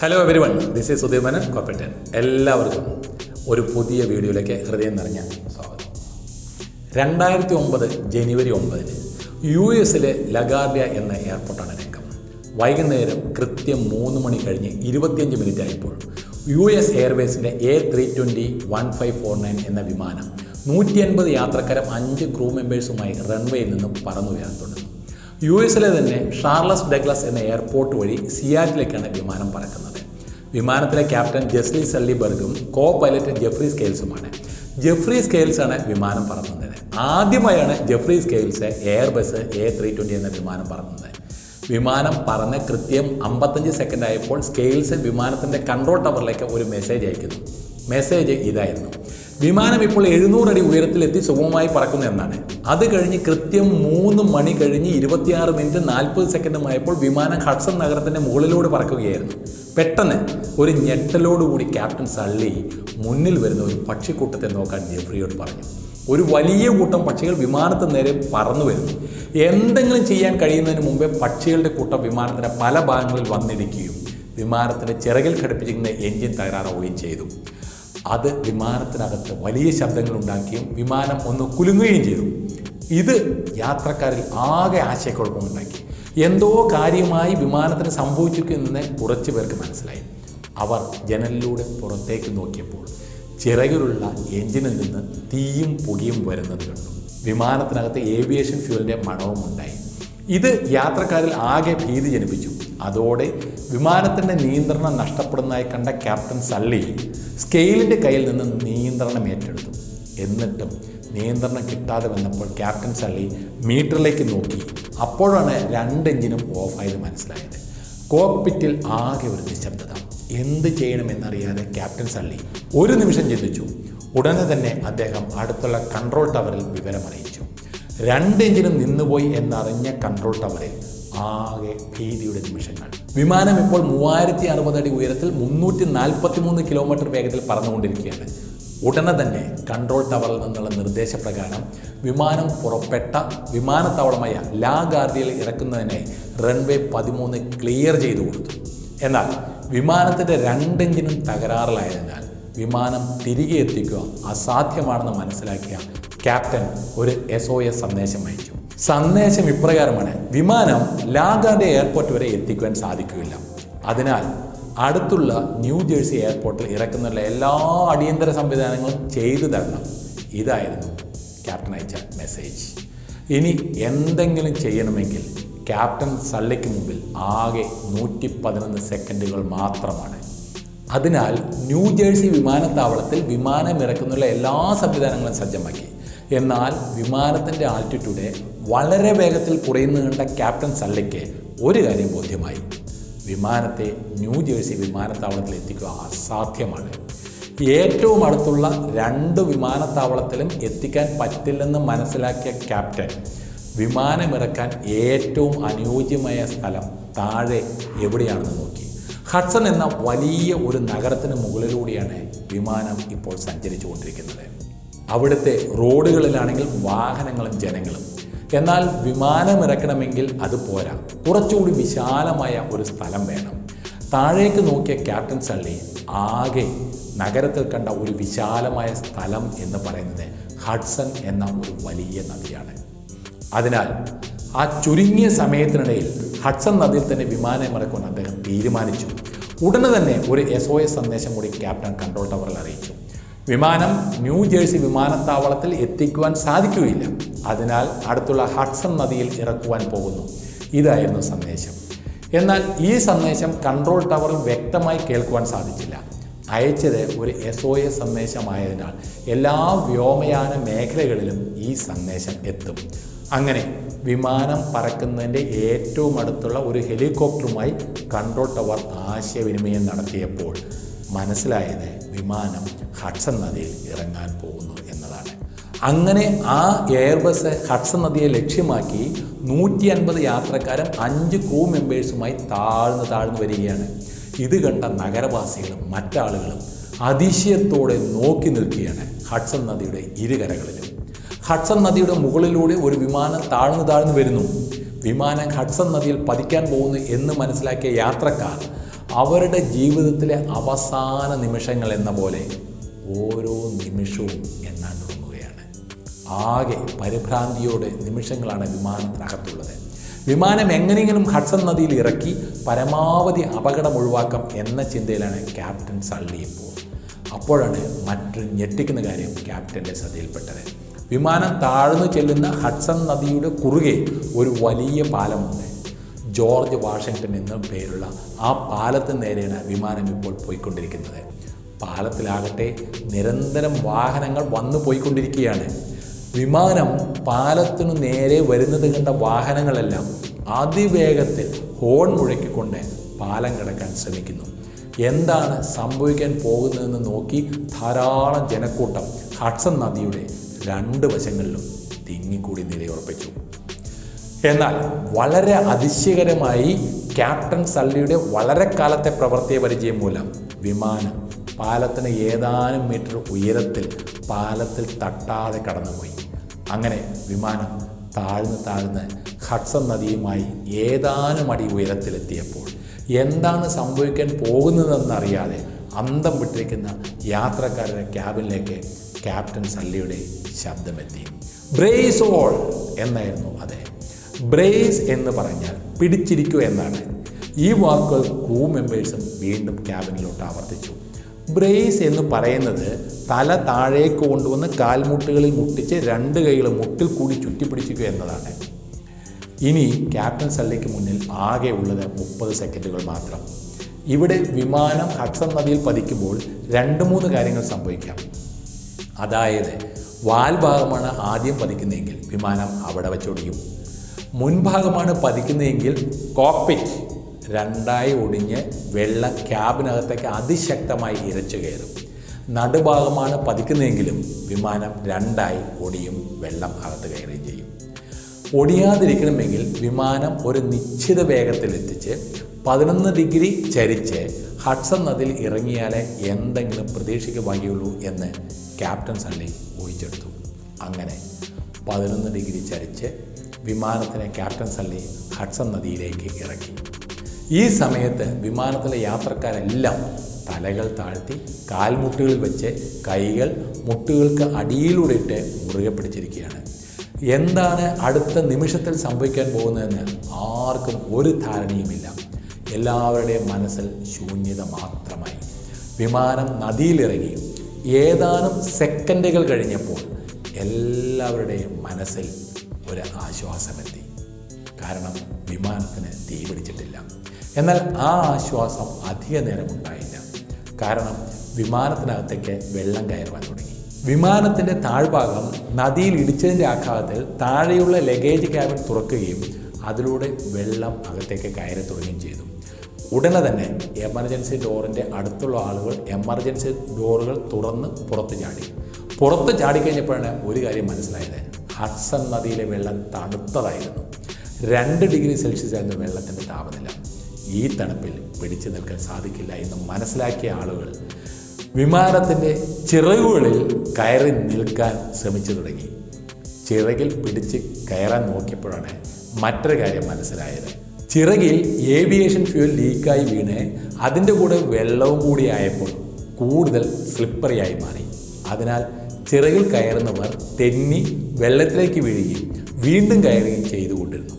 Hello everyone this is ഉദയമനൻ കോപ്പറ്റൻ എല്ലാവർക്കും ഒരു പുതിയ വീഡിയോയിലേക്ക് ഹൃദയം നിറഞ്ഞ സ്വാഗതം. രണ്ടായിരത്തി ഒമ്പത് ജനുവരി ഒമ്പതിന് യു എസിലെ ലഗാർഡിയ എന്ന എയർപോർട്ടാണ് രംഗം. വൈകുന്നേരം കൃത്യം മൂന്ന് മണി കഴിഞ്ഞ് ഇരുപത്തിയഞ്ച് മിനിറ്റ് ആയപ്പോൾ U S എയർവേസിന്റെ A three twenty one five four nine എന്ന വിമാനം നൂറ്റി അൻപത് യാത്രക്കാരും അഞ്ച് ക്രൂ മെമ്പേഴ്സുമായി റൺവേയിൽ നിന്നും പറന്നുയരാൻ യു എസിലെ തന്നെ ഷാർലസ് ഡഗ്ലസ് എന്ന എയർപോർട്ട് വഴി സിയാറ്റിലേക്കാണ് വിമാനം പറക്കുന്നത്. വിമാനത്തിലെ ക്യാപ്റ്റൻ ജെസ്ലി സള്ളിബർഗും കോ പൈലറ്റ് ജെഫ്രി സ്കെയിൽസുമാണ്. ജെഫ്രി സ്കെയിൽസ് ആണ് വിമാനം പറത്തുന്നത് ആദ്യമായാണ് Jeffrey Skiles Airbus A three twenty എന്ന വിമാനം പറത്തുന്നത് വിമാനം പറന്ന് കൃത്യം അമ്പത്തഞ്ച് സെക്കൻഡ് ആയപ്പോൾ സ്കെയിൽസ് വിമാനത്തിന്റെ കൺട്രോൾ ടവറിലേക്ക് ഒരു മെസ്സേജ് അയക്കുന്നു. മെസ്സേജ് ഇതായിരുന്നു. വിമാനം ഇപ്പോൾ എഴുന്നൂറടി ഉയരത്തിലെത്തി സുഗമമായി പറക്കുന്നു എന്നാണ്. അത് കഴിഞ്ഞ് കൃത്യം മൂന്ന് മണി കഴിഞ്ഞ് ഇരുപത്തിയാറ് മിനിറ്റ് നാൽപ്പത് സെക്കൻഡുമായപ്പോൾ വിമാനം ഹഡ്സൺ നഗരത്തിന്റെ മുകളിലൂടെ പറക്കുകയായിരുന്നു. പെട്ടെന്ന് ഒരു ഞെട്ടലോടുകൂടി ക്യാപ്റ്റൻ സള്ളി മുന്നിൽ വരുന്ന ഒരു പക്ഷിക്കൂട്ടത്തെ നോക്കാൻ ജെഫ്രിയോട് പറഞ്ഞു. ഒരു വലിയ കൂട്ടം പക്ഷികൾ വിമാനത്തിന് നേരെ പറന്നു വരുന്നു. എന്തെങ്കിലും ചെയ്യാൻ കഴിയുന്നതിന് മുമ്പേ പക്ഷികളുടെ കൂട്ടം വിമാനത്തിന്റെ പല ഭാഗങ്ങളിൽ വന്നിടിക്കുകയും വിമാനത്തിന്റെ ചിറകിൽ ഘടിപ്പിച്ചിരിക്കുന്ന എഞ്ചിൻ തകരാറാവുകയും ചെയ്തു. അത് വിമാനത്തിനകത്ത് വലിയ ശബ്ദങ്ങൾ ഉണ്ടാക്കുകയും വിമാനം ഒന്ന് കുലുങ്ങുകയും ചെയ്തു. ഇത് യാത്രക്കാരിൽ ആകെ ആശയക്കുഴപ്പമുണ്ടാക്കി എന്തോ കാര്യമായി വിമാനത്തിന് സംഭവിച്ചിരിക്കുന്നെന്ന് കുറച്ച് പേർക്ക് മനസ്സിലായി. അവർ ജനലിലൂടെ പുറത്തേക്ക് നോക്കിയപ്പോൾ ചിറകിലുള്ള എഞ്ചിനിൽ നിന്ന് തീയും പുകയും വരുന്നത് കണ്ടു. വിമാനത്തിനകത്ത് ഏവിയേഷൻ ഫ്യൂലിന്റെ മണവും ഉണ്ടായി. ഇത് യാത്രക്കാരിൽ ആകെ ഭീതി ജനിപ്പിച്ചു. അതോടെ വിമാനത്തിന്റെ നിയന്ത്രണം നഷ്ടപ്പെടുന്നതായി കണ്ട ക്യാപ്റ്റൻ സള്ളി സ്കെയിലിന്റെ കയ്യിൽ നിന്ന് നിയന്ത്രണം ഏറ്റെടുത്തു. എന്നിട്ടും നിയന്ത്രണം കിട്ടാതെ വന്നപ്പോൾ ക്യാപ്റ്റൻ സള്ളി മീറ്ററിലേക്ക് നോക്കി. അപ്പോഴാണ് രണ്ട് എഞ്ചിനും ഓഫായത് മനസ്സിലായത്. കോക്പിറ്റിൽ ആകെ ഒരു നിശബ്ദത. എന്ത് ചെയ്യണമെന്നറിയാതെ ക്യാപ്റ്റൻ സള്ളി ഒരു നിമിഷം ചിന്തിച്ചു. ഉടനെ തന്നെ അദ്ദേഹം അടുത്തുള്ള കൺട്രോൾ ടവറിൽ വിവരമറിയിച്ചു. രണ്ട് എഞ്ചിനും നിന്നുപോയി എന്നറിഞ്ഞ കൺട്രോൾ ടവറിൽ ആകെ ഭീതിയുടെ നിമിഷങ്ങൾ. വിമാനം ഇപ്പോൾ മൂവായിരത്തി അറുപത് അടി ഉയരത്തിൽ മുന്നൂറ്റി നാൽപ്പത്തി മൂന്ന് കിലോമീറ്റർ വേഗത്തിൽ പറന്നുകൊണ്ടിരിക്കുകയാണ്. ഉടനെ തന്നെ കൺട്രോൾ ടവറിൽ നിന്നുള്ള നിർദ്ദേശപ്രകാരം വിമാനം പുറപ്പെട്ട വിമാനത്താവളമായ ലാ ഗാർഡിയയിൽ ഇറക്കുന്നതിനായി റൺവേ പതിമൂന്ന് ക്ലിയർ ചെയ്തു കൊടുത്തു. എന്നാൽ വിമാനത്തിന്റെ രണ്ടെഞ്ചിനും തകരാറിലായതിനാൽ വിമാനം തിരികെ എത്തിക്കുക അസാധ്യമാണെന്ന് മനസ്സിലാക്കിയ ക്യാപ്റ്റൻ ഒരു എസ് സന്ദേശം അയച്ചു. സന്ദേശം ഇപ്രകാരമാണ്. വിമാനം ലാഗാന്റെ എയർപോർട്ട് വരെ എത്തിക്കുവാൻ സാധിക്കുകയില്ല. അതിനാൽ അടുത്തുള്ള ന്യൂ ജേഴ്സി എയർപോർട്ടിൽ ഇറക്കുന്നുള്ള എല്ലാ അടിയന്തര സംവിധാനങ്ങളും ചെയ്തു തരണം. ഇതായിരുന്നു ക്യാപ്റ്റൻ അയച്ച മെസ്സേജ് ഇനി എന്തെങ്കിലും ചെയ്യണമെങ്കിൽ ക്യാപ്റ്റൻ സള്ളിക്ക് മുമ്പിൽ ആകെ നൂറ്റി പതിനൊന്ന് സെക്കൻഡുകൾ മാത്രമാണ്. അതിനാൽ ന്യൂ ജേഴ്സി വിമാനത്താവളത്തിൽ വിമാനം ഇറക്കുന്നുള്ള എല്ലാ സംവിധാനങ്ങളും സജ്ജമാക്കി. എന്നാൽ വിമാനത്തിന്റെ ആൾട്ടിറ്റ്യൂഡ് വളരെ വേഗത്തിൽ കുറയുന്നു കണ്ട ക്യാപ്റ്റൻ സല്ലയ്ക്ക് ഒരു കാര്യം ബോധ്യമായി. വിമാനത്തെ ന്യൂ ജേഴ്സി വിമാനത്താവളത്തിൽ എത്തിക്കുക അസാധ്യമാണ്. ഏറ്റവും അടുത്തുള്ള രണ്ട് വിമാനത്താവളത്തിലും എത്തിക്കാൻ പറ്റില്ലെന്ന് മനസ്സിലാക്കിയ ക്യാപ്റ്റൻ വിമാനമിറക്കാൻ ഏറ്റവും അനുയോജ്യമായ സ്ഥലം താഴെ എവിടെയാണെന്ന് നോക്കി. ഹഡ്സൺ എന്ന വലിയ ഒരു നഗരത്തിന് മുകളിലൂടെയാണ് വിമാനം ഇപ്പോൾ സഞ്ചരിച്ചു കൊണ്ടിരിക്കുന്നത് അവിടുത്തെ റോഡുകളിലാണെങ്കിൽ വാഹനങ്ങളും ജനങ്ങളും. എന്നാൽ വിമാനമിറക്കണമെങ്കിൽ അത് പോരാ. കുറച്ചുകൂടി വിശാലമായ ഒരു സ്ഥലം വേണം. താഴേക്ക് നോക്കിയ ക്യാപ്റ്റൻ സള്ളി ആകെ നഗരത്തിൽ കണ്ട ഒരു വിശാലമായ സ്ഥലം എന്ന് പറയുന്നത് ഹഡ്സൺ എന്ന ഒരു വലിയ നദിയാണ്. അതിനാൽ ആ ചുരുങ്ങിയ സമയത്തിനിടയിൽ ഹഡ്സൺ നദിയിൽ തന്നെ വിമാനം ഇറക്കുവാൻ അദ്ദേഹം തീരുമാനിച്ചു. ഉടനെ തന്നെ ഒരു എസ് ഒ എസ് സന്ദേശം കൂടി ക്യാപ്റ്റൻ കൺട്രോൾ ടവറിൽ അറിയിച്ചു. വിമാനം ന്യൂ ജേഴ്സി വിമാനത്താവളത്തിൽ എത്തിക്കുവാൻ സാധിക്കുകയില്ല. അതിനാൽ അടുത്തുള്ള ഹഡ്സൺ നദിയിൽ ഇറക്കുവാൻ പോകുന്നു. ഇതായിരുന്നു സന്ദേശം. എന്നാൽ ഈ സന്ദേശം കൺട്രോൾ ടവറിൽ വ്യക്തമായി കേൾക്കുവാൻ സാധിച്ചില്ല. അയച്ചത് ഒരു എസ് ഒ എസ് സന്ദേശമായതിനാൽ എല്ലാ വ്യോമയാന മേഖലകളിലും ഈ സന്ദേശം എത്തും. അങ്ങനെ വിമാനം പറക്കുന്നതിന്റെ ഏറ്റവും അടുത്തുള്ള ഒരു ഹെലികോപ്റ്ററുമായി കൺട്രോൾ ടവർ ആശയവിനിമയം നടത്തിയപ്പോൾ മനസ്സിലായത് വിമാനം ഹഡ്സൺ നദിയിൽ ഇറങ്ങാൻ പോകുന്നു എന്നതാണ്. അങ്ങനെ ആ എയർബസ് ഹഡ്സൺ നദിയെ ലക്ഷ്യമാക്കി നൂറ്റി അൻപത് യാത്രക്കാരും അഞ്ച് ക്രൂ മെമ്പേഴ്സുമായി താഴ്ന്നു താഴ്ന്നു വരികയാണ്. ഇത് കണ്ട നഗരവാസികളും മറ്റാളുകളും അതിശയത്തോടെ നോക്കി നിൽക്കുകയാണ് ഹഡ്സൺ നദിയുടെ ഇരുകരകളിലും. ഹഡ്സൺ നദിയുടെ മുകളിലൂടെ ഒരു വിമാനം താഴ്ന്നു താഴ്ന്നു വരുന്നു. വിമാനം ഹഡ്സൺ നദിയിൽ പതിക്കാൻ പോകുന്നു എന്ന് മനസ്സിലാക്കിയ യാത്രക്കാർ അവരുടെ ജീവിതത്തിലെ അവസാന നിമിഷങ്ങൾ എന്ന പോലെ ഓരോ നിമിഷവും ആകെ പരിഭ്രാന്തിയോടെ നിമിഷങ്ങളാണ് വിമാനത്തിനകത്തുള്ളത്. വിമാനം എങ്ങനെയെങ്കിലും ഹഡ്സൺ നദിയിൽ ഇറക്കി പരമാവധി അപകടം ഒഴിവാക്കാം എന്ന ചിന്തയിലാണ് ക്യാപ്റ്റൻ സള്ളി ഇപ്പോൾ. അപ്പോഴാണ് മറ്റൊരു ഞെട്ടിക്കുന്ന കാര്യം ക്യാപ്റ്റന്റെ ശ്രദ്ധയിൽപ്പെട്ടത്. വിമാനം താഴ്ന്നു ചെല്ലുന്ന ഹഡ്സൺ നദിയുടെ കുറുകെ ഒരു വലിയ പാലമുണ്ട്. ജോർജ് വാഷിങ്ടൺ എന്ന പേരുള്ള ആ പാലത്തിന് നേരെയാണ് വിമാനം ഇപ്പോൾ പോയിക്കൊണ്ടിരിക്കുന്നത്. പാലത്തിലാകട്ടെ നിരന്തരം വാഹനങ്ങൾ വന്നു പോയിക്കൊണ്ടിരിക്കുകയാണ് വിമാനം പാലത്തിനു നേരെ വരുന്നത് കണ്ട വാഹനങ്ങളെല്ലാം അതിവേഗത്തിൽ ഹോൺ മുഴക്കിക്കൊണ്ട് പാലം കടക്കാൻ ശ്രമിക്കുന്നു. എന്താണ് സംഭവിക്കാൻ പോകുന്നതെന്ന് നോക്കി ധാരാളം ജനക്കൂട്ടം ഹഡ്സൺ നദിയുടെ രണ്ട് വശങ്ങളിലും തിങ്ങിക്കൂടി നിലയുറപ്പിച്ചു. എന്നാൽ വളരെ അതിശയകരമായി ക്യാപ്റ്റൻ സള്ളിയുടെ വളരെ കാലത്തെ പ്രവർത്തിയ പരിചയം മൂലം വിമാനം പാലത്തിന് ഏതാനും മീറ്റർ ഉയരത്തിൽ പാലത്തിൽ തട്ടാതെ കടന്നുപോയി. അങ്ങനെ വിമാനം താഴ്ന്ന് താഴ്ന്ന് ഹഡ്സൺ നദിയുമായി ഏതാനും അടി ഉയരത്തിലെത്തിയപ്പോൾ എന്താണ് സംഭവിക്കാൻ പോകുന്നതെന്നറിയാതെ അന്തം വിട്ടിരിക്കുന്ന യാത്രക്കാരുടെ ക്യാബിനിലേക്ക് ക്യാപ്റ്റൻ സല്ലിയുടെ ശബ്ദമെത്തി. ബ്രേസ് ഓൾ എന്നായിരുന്നു അത്. ബ്രേസ് എന്ന് പറഞ്ഞാൽ പിടിച്ചിരിക്കൂ എന്നാണ്. ഈ വാക്കുകൾ ക്രൂ മെമ്പേഴ്സും വീണ്ടും ക്യാബിനിലോട്ട് ആവർത്തിച്ചു. ബ്രേസ് എന്ന് പറയുന്നത് തല താഴേക്ക് കൊണ്ടുവന്ന് കാൽമുട്ടുകളിൽ മുട്ടിച്ച് രണ്ട് കൈകളും മുട്ടിൽ കൂടി ചുറ്റിപ്പിടിച്ചിരിക്കുക എന്നതാണ്. ഇനി ക്യാപ്റ്റൻ സള്ളിക്ക് മുന്നിൽ ആകെ ഉള്ളത് മുപ്പത് സെക്കൻഡുകൾ മാത്രം. ഇവിടെ വിമാനം ഹഡ്സൺ നദിയിൽ പതിക്കുമ്പോൾ രണ്ട് മൂന്ന് കാര്യങ്ങൾ സംഭവിക്കാം. അതായത് വാൽഭാഗമാണ് ആദ്യം പതിക്കുന്നതെങ്കിൽ വിമാനം അവിടെ വെച്ചൊടിയും. മുൻഭാഗമാണ് പതിക്കുന്നതെങ്കിൽ കോക്പിറ്റ് രണ്ടായി ഒടിഞ്ഞ് വെള്ളം ക്യാബിനകത്തേക്ക് അതിശക്തമായി ഇരച്ചു കയറും. നടുഭാഗമാണ് പതിക്കുന്നതെങ്കിലും വിമാനം രണ്ടായി ഒടിയും വെള്ളം അകത്ത് കയറുകയും ചെയ്യും. ഒടിയാതിരിക്കണമെങ്കിൽ വിമാനം ഒരു നിശ്ചിത വേഗത്തിലെത്തിച്ച് പതിനൊന്ന് ഡിഗ്രി ചരിച്ച് ഹഡ്സൺ നദിയിൽ ഇറങ്ങിയാലേ എന്തെങ്കിലും പ്രതീക്ഷയ്ക്ക് എന്ന് ക്യാപ്റ്റൻ സള്ളി ഊഹിച്ചെടുത്തു. അങ്ങനെ പതിനൊന്ന് ഡിഗ്രി ചരിച്ച് വിമാനത്തിനെ ക്യാപ്റ്റൻ സള്ളി ഹഡ്സൺ നദിയിലേക്ക് ഇറക്കി. ഈ സമയത്ത് വിമാനത്തിലെ യാത്രക്കാരെല്ലാം തലകൾ താഴ്ത്തി കാൽമുട്ടുകളിൽ വെച്ച് കൈകൾ മുട്ടുകൾക്ക് അടിയിലൂടെ ഇട്ട് മുറുകെ പിടിച്ചിരിക്കുകയാണ്. എന്താണ് അടുത്ത നിമിഷത്തിൽ സംഭവിക്കാൻ പോകുന്നതെന്ന് ആർക്കും ഒരു ധാരണയുമില്ല. എല്ലാവരുടെയും മനസ്സിൽ ശൂന്യത മാത്രമായി. വിമാനം നദിയിലിറങ്ങി. ഏതാനും സെക്കൻഡുകൾ കഴിഞ്ഞപ്പോൾ എല്ലാവരുടെയും മനസ്സിൽ ഒരു ആശ്വാസമെത്തി. കാരണം വിമാനത്തിന് തീ പിടിച്ചിട്ടില്ല എന്നാൽ ആ ആശ്വാസം അധിക നേരം ഉണ്ടായില്ല. കാരണം വിമാനത്തിനകത്തേക്ക് വെള്ളം കയറുവാൻ തുടങ്ങി. വിമാനത്തിന്റെ താഴ്ഭാഗം നദിയിൽ ഇടിച്ചതിന്റെ ആഘാതത്തിൽ താഴെയുള്ള ലഗേജ് ക്യാബിൻ തുറക്കുകയും അതിലൂടെ വെള്ളം അകത്തേക്ക് കയറി തുടങ്ങുകയും ചെയ്തു. ഉടനെ തന്നെ എമർജൻസി ഡോറിന്റെ അടുത്തുള്ള ആളുകൾ എമർജൻസി ഡോറുകൾ തുറന്ന് പുറത്ത് ചാടി. പുറത്ത് ചാടിക്കഴിഞ്ഞപ്പോഴാണ് ഒരു കാര്യം മനസ്സിലായത്. ഹഡ്സൺ നദിയിലെ വെള്ളം തണുത്തതായിരുന്നു. രണ്ട് ഡിഗ്രി സെൽഷ്യസ് ആയിരുന്നു വെള്ളത്തിന്റെ താപനില. ഈ തണുപ്പിൽ പിടിച്ചു നിൽക്കാൻ സാധിക്കില്ല എന്ന് മനസ്സിലാക്കിയ ആളുകൾ വിമാനത്തിന്റെ ചിറകുകളിൽ കയറി നിൽക്കാൻ ശ്രമിച്ചു തുടങ്ങി. ചിറകിൽ പിടിച്ച് കയറാൻ നോക്കിയപ്പോഴാണ് മറ്റൊരു കാര്യം മനസ്സിലായത്. ചിറകിൽ ഏവിയേഷൻ ഫ്യൂൽ ലീക്കായി വീണ് അതിന്റെ കൂടെ വെള്ളവും കൂടി ആയപ്പോൾ കൂടുതൽ സ്ലിപ്പറിയായി മാറി. അതിനാൽ ചിറകിൽ കയറുന്നവർ തെന്നി വെള്ളത്തിലേക്ക് വീഴുകയും വീണ്ടും കയറുകയും ചെയ്തുകൊണ്ടിരുന്നു.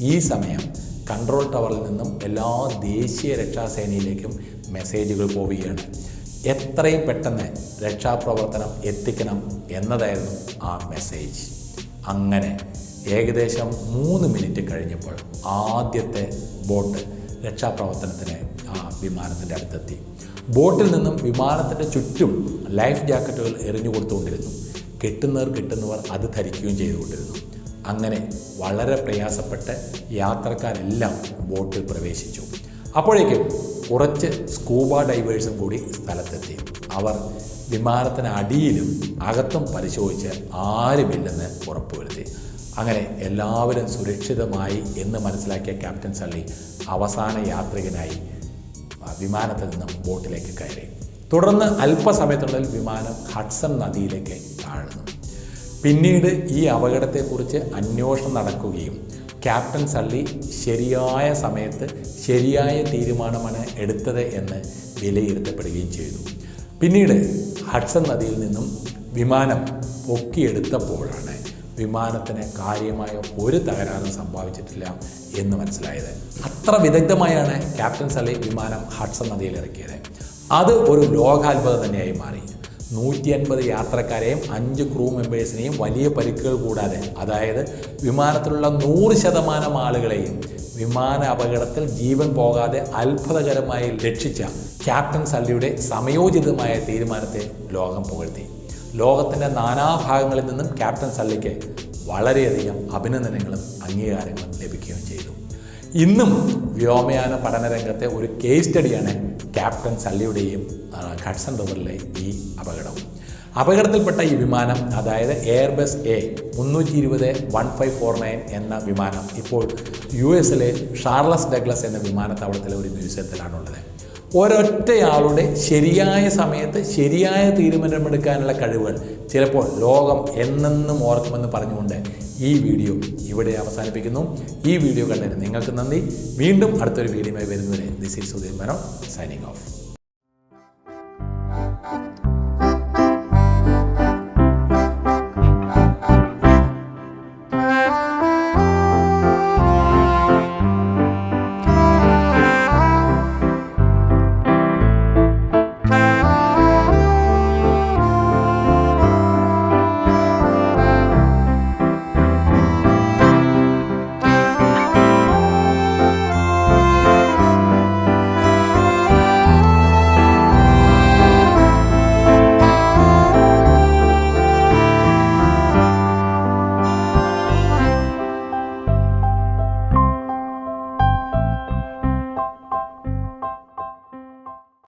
ഈ സമയം കൺട്രോൾ ടവറിൽ നിന്നും എല്ലാ ദേശീയ രക്ഷാസേനയിലേക്കും മെസ്സേജുകൾ പോവുകയാണ്. എത്രയും പെട്ടെന്ന് രക്ഷാപ്രവർത്തനം എത്തിക്കണം എന്നതായിരുന്നു ആ മെസ്സേജ്. അങ്ങനെ ഏകദേശം മൂന്ന് മിനിറ്റ് കഴിഞ്ഞപ്പോൾ ആദ്യത്തെ ബോട്ട് രക്ഷാപ്രവർത്തനത്തിന് ആ വിമാനത്തിന്റെ അടുത്തെത്തി. ബോട്ടിൽ നിന്നും വിമാനത്തിന്റെ ചുറ്റും ലൈഫ് ജാക്കറ്റുകൾ എറിഞ്ഞു കൊടുത്തുകൊണ്ടിരുന്നു. കിട്ടുന്നവർ കിട്ടുന്നവർ അത് ധരിക്കുകയും ചെയ്തുകൊണ്ടിരുന്നു. അങ്ങനെ വളരെ പ്രയാസപ്പെട്ട് യാത്രക്കാരെല്ലാം ബോട്ടിൽ പ്രവേശിച്ചു. അപ്പോഴേക്കും കുറച്ച് സ്കൂബ ഡൈവേഴ്സും കൂടി സ്ഥലത്തെത്തി. അവർ വിമാനത്തിന് അടിയിലും അകത്തും പരിശോധിച്ച് ആരുമില്ലെന്ന് ഉറപ്പുവരുത്തി. അങ്ങനെ എല്ലാവരും സുരക്ഷിതമായി എന്ന് മനസ്സിലാക്കിയ ക്യാപ്റ്റൻ സള്ളി അവസാന യാത്രികനായി വിമാനത്തിൽ നിന്നും ബോട്ടിലേക്ക് കയറി. തുടർന്ന് അല്പസമയത്തിനുള്ളിൽ വിമാനം ഹഡ്സൺ നദിയിലേക്ക് താഴ്ന്നു. പിന്നീട് ഈ അപകടത്തെക്കുറിച്ച് അന്വേഷണം നടക്കുകയും ക്യാപ്റ്റൻ സള്ളി ശരിയായ സമയത്ത് ശരിയായ തീരുമാനമാണ് എടുത്തത് എന്ന് വിലയിരുത്തപ്പെടുകയും ചെയ്തു. പിന്നീട് ഹഡ്സൺ നദിയിൽ നിന്നും വിമാനം പൊക്കിയെടുത്തപ്പോഴാണ് വിമാനത്തിന് കാര്യമായ ഒരു തകരാറും സംഭവിച്ചിട്ടില്ല എന്ന് മനസ്സിലായത്. അത്ര വിദഗ്ധമായാണ് ക്യാപ്റ്റൻ സള്ളി വിമാനം ഹഡ്സൺ നദിയിൽ ഇറക്കിയത്. അത് ഒരു ലോകാത്ഭുതം തന്നെയായി മാറി. നൂറ്റി അൻപത് യാത്രക്കാരെയും അഞ്ച് ക്രൂ മെമ്പേഴ്സിനെയും വലിയ പരിക്കുകൾ കൂടാതെ അതായത് വിമാനത്തിലുള്ള നൂറ് ശതമാനം ആളുകളെയും വിമാന അപകടത്തിൽ ജീവൻ പോകാതെ അത്ഭുതകരമായി രക്ഷിച്ച ക്യാപ്റ്റൻ സല്ലിയുടെ സമയോചിതമായ തീരുമാനത്തെ ലോകം പുകഴ്ത്തി. ലോകത്തിന്റെ നാനാഭാഗങ്ങളിൽ നിന്നും ക്യാപ്റ്റൻ സല്ലിക്ക് വളരെയധികം അഭിനന്ദനങ്ങളും അംഗീകാരങ്ങളും ലഭിക്കുകയും ചെയ്തു. ഇന്നും വ്യോമയാന പഠനരംഗത്തെ ഒരു കേസ് സ്റ്റഡിയാണ് ക്യാപ്റ്റൻ സള്ളിയുടെയും ആ, ഹഡ്സൺ റിവറിലെ ഈ അപകടവും. അപകടത്തിൽപ്പെട്ട ഈ വിമാനം അതായത് എയർബസ് എ മുന്നൂറ്റി ഇരുപത് വൺ ഫൈവ് ഫോർ നയൻ എന്ന വിമാനം ഇപ്പോൾ യു എസിലെ ഷാർലസ് ഡഗ്ലസ് എന്ന വിമാനത്താവളത്തിലെ ഒരു മ്യൂസിയത്തിലാണുള്ളത്. ഒരൊറ്റയാളുടെ ശരിയായ സമയത്ത് ശരിയായ തീരുമാനമെടുക്കാനുള്ള കഴിവുകൾ. ചിലപ്പോൾ ലോകം എന്നെന്നും ഓർക്കുമെന്ന് പറഞ്ഞുകൊണ്ട് ഈ വീഡിയോ ഇവിടെ അവസാനിപ്പിക്കുന്നു. ഈ വീഡിയോ കണ്ടതിന് നിങ്ങൾക്ക് നന്ദി. വീണ്ടും അടുത്തൊരു വീഡിയോയുമായി വരുന്നവരെ ദിസ് ഈസ് സുധീർ മനോ സൈനിങ് ഓഫ്